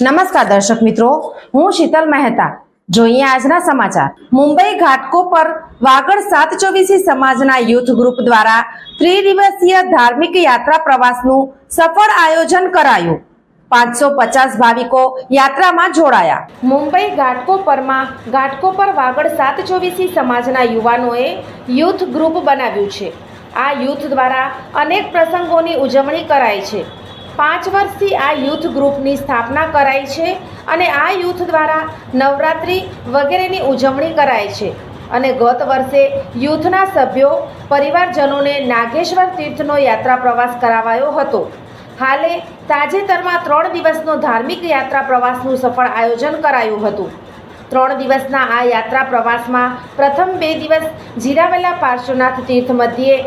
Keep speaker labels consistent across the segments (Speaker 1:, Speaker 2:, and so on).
Speaker 1: નમસ્કાર દર્શક મિત્રો, હું શીતલ મહેતા. જોઈએ આજના સમાચાર. મુંબઈ ઘાટકો પર વાગડ સાત ચોવીસી સમાજના યુથ ગ્રુપ દ્વારા ત્રિદિવસીય ધાર્મિક યાત્રા પ્રવાસનું સફળ આયોજન કરાયું. પાંચસો પચાસ ભાવિકો યાત્રામાં જોડાયા. મુંબઈ ઘાટકોપરમાં ઘાટકોપર વાગડ સાત ચોવીસી સમાજના યુવાનોએ યુથ ગ્રુપ બનાવ્યું છે. આ યુથ દ્વારા અનેક પ્રસંગોની ઉજવણી કરાય છે. પાંચ વર્ષથી આ યુથ ગ્રુપની સ્થાપના કરાઈ છે અને આ યુથ દ્વારા નવરાત્રિ વગેરેની ઉજવણી કરાય છે. અને ગત વર્ષે યુથના સભ્યો પરિવારજનોને નાગેશ્વર તીર્થનો યાત્રા પ્રવાસ કરાવાયો હતો. હાલે તાજેતરમાં ત્રણ દિવસનો ધાર્મિક યાત્રા પ્રવાસનું સફળ આયોજન કરાયું હતું. ત્રણ દિવસના આ યાત્રા પ્રવાસમાં પ્રથમ બે દિવસ જીરાવેલા પાર્શ્વનાથ તીર્થ મધ્યે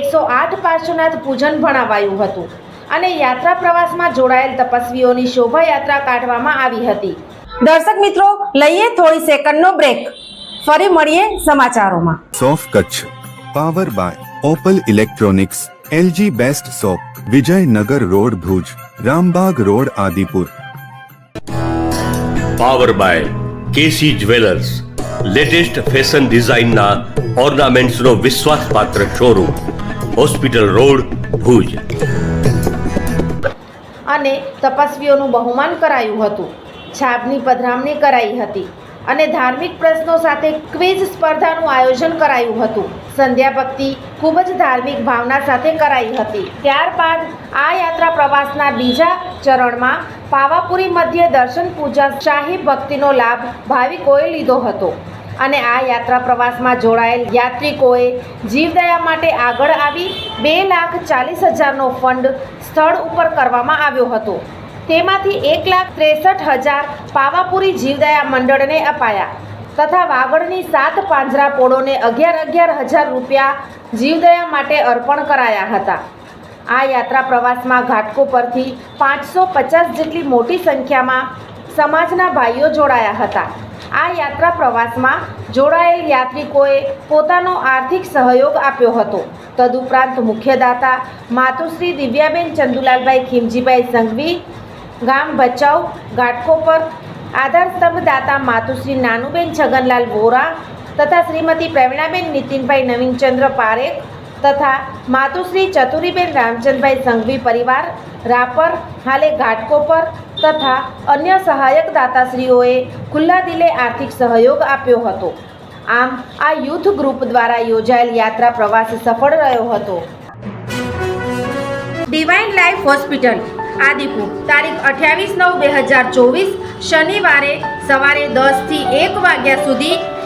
Speaker 1: એકસો આઠ પાર્શ્વનાથ પૂજન ભણાવાયું હતું. અને યાત્રા પ્રવાસમાં જોડાયેલ તપસ્વીઓની શોભાયાત્રા કાઢવામાં આવી હતી. દર્શક મિત્રો લઈએ થોડી સેકન્ડનો બ્રેક ફરી મળીએ સમાચારોમાં.
Speaker 2: સોફ Kutch power by opal electronics LG best shop Vijaynagar road Bhuj Rambag road Adipur.
Speaker 3: Power by KC jewellers latest fashion ડિઝાઇનના ઓર્નામેન્ટ્સનો વિશ્વાસપાત્ર શોરૂમ હોસ્પિટલ રોડ ભુજ.
Speaker 1: અને તપસ્વીઓનું બહુમાન કરાયું હતું. છાપની પધરામણી કરાઈ હતી અને ધાર્મિક પ્રશ્નો સાથે ક્વિઝ સ્પર્ધાનું આયોજન કરાયું હતું. સંધ્યા ભક્તિ ખૂબ જ ધાર્મિક ભાવના સાથે કરાઈ હતી. ત્યારબાદ આ યાત્રા પ્રવાસના બીજા ચરણમાં પાવાપુરી મધ્યે દર્શન પૂજા શાહી ભક્તિનો લાભ ભાવિકોએ લીધો હતો. અને આ યાત્રા પ્રવાસમાં જોડાયેલ યાત્રિકોએ જીવદયા માટે આગળ આવી બે લાખ ચાલીસ હજારનો ફંડ સ્થળ ઉપર કરવામાં આવ્યો હતો. તેમાંથી એક લાખ ત્રેસઠ હજાર પાવાપુરી જીવદયા મંડળને અપાયા તથા વાગડની સાત પાંજરા પોળોને અગિયાર અગિયાર હજાર રૂપિયા જીવદયા માટે અર્પણ કરાયા હતા. આ યાત્રા પ્રવાસમાં ઘાટકો પરથી પાંચસો પચાસ જેટલી મોટી સંખ્યામાં સમાજના ભાઈઓ જોડાયા હતા. આ યાત્રા પ્રવાસમાં જોડાયેલ યાત્રિકોએ પોતાનો આર્થિક સહયોગ આપ્યો હતો. તદુપરાંત મુખ્યદાતા માતુશ્રી દિવ્યાબેન ચંદુલાલભાઈ ખીમજીભાઈ સંઘવી, ગામ ભચાઉ ગાટકોપર આધારસ્તંભ દાતા માતુશ્રી નાનુબેન છગનલાલ વોરા તથા શ્રીમતી પ્રવીણાબેન નીતિનભાઈ નવીનચંદ્ર પારેખ તથા માતુશ્રી ચતુરીબેન રામચંદભાઈ સંઘવી પરિવાર, રાપર, હાલે ઘાટકોપર તથા અન્ય સહાયક દાતાશ્રીઓએ ખુલ્લા દિલે આર્થિક સહયોગ આપ્યો હતો. આમ, આ યુથ ગ્રુપ દ્વારા યોજાયેલ યાત્રા પ્રવાસ સફળ રહ્યો હતો. ડિવાઇન લાઈફ હોસ્પિટલ, આદિપુર, તારીખ અઠ્યાવીસ નવ બે હજાર ચોવીસ, શનિવારે સવારે દસથી એક વાગ્યા સુધી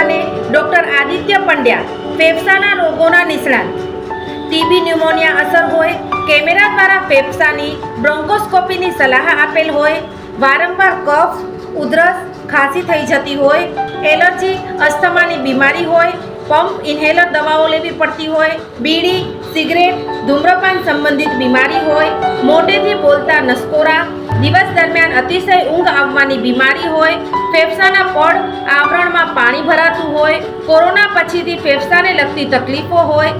Speaker 1: અને ડૉક્ટર આદિત્ય પંડ્યા ફેફસાના રોગોના નિષ્ણાત. ટીબી ન્યુમોનિયા અસર હોય, કેમેરા દ્વારા ફેફસાની બ્રોન્કોસ્કોપીની સલાહ આપેલ હોય, વારંવાર કફ, ઉધરસ ખાંસી થઈ જતી હોય, એલર્જી, અસ્થમાની બીમારી હોય, પંપ ઇન્હેલર દવાઓ લેવી પડતી હોય, બીડી, સિગરેટ, ધૂમ્રપાન સંબંધિત બીમારી હોય મોટેથી બોલતા નસકોરા દિવસ દરમિયાન અતિશય ઊંઘ આવવાની બીમારી હોય, ફેફસાના પડ, આવરણમાં પાણી ભરાતું હોય, કોરોના પછીથી ફેફસાને લગતી તકલીફો હોય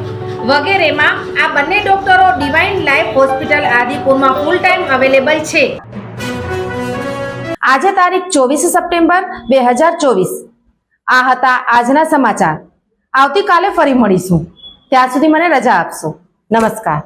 Speaker 1: વગેરેમાં આ બંને ડોક્ટરો ડિવાઇન લાઈફ હોસ્પિટલ આદિપુરમાં ફૂલ ટાઈમ અવેલેબલ છે. આજે તારીખ ચોવીસ સપ્ટેમ્બર બે હજાર ચોવીસ. આ હતા આજના સમાચાર. આવતીકાલે ફરી મળીશું. ત્યાં સુધી મને રજા આપશો. નમસ્કાર.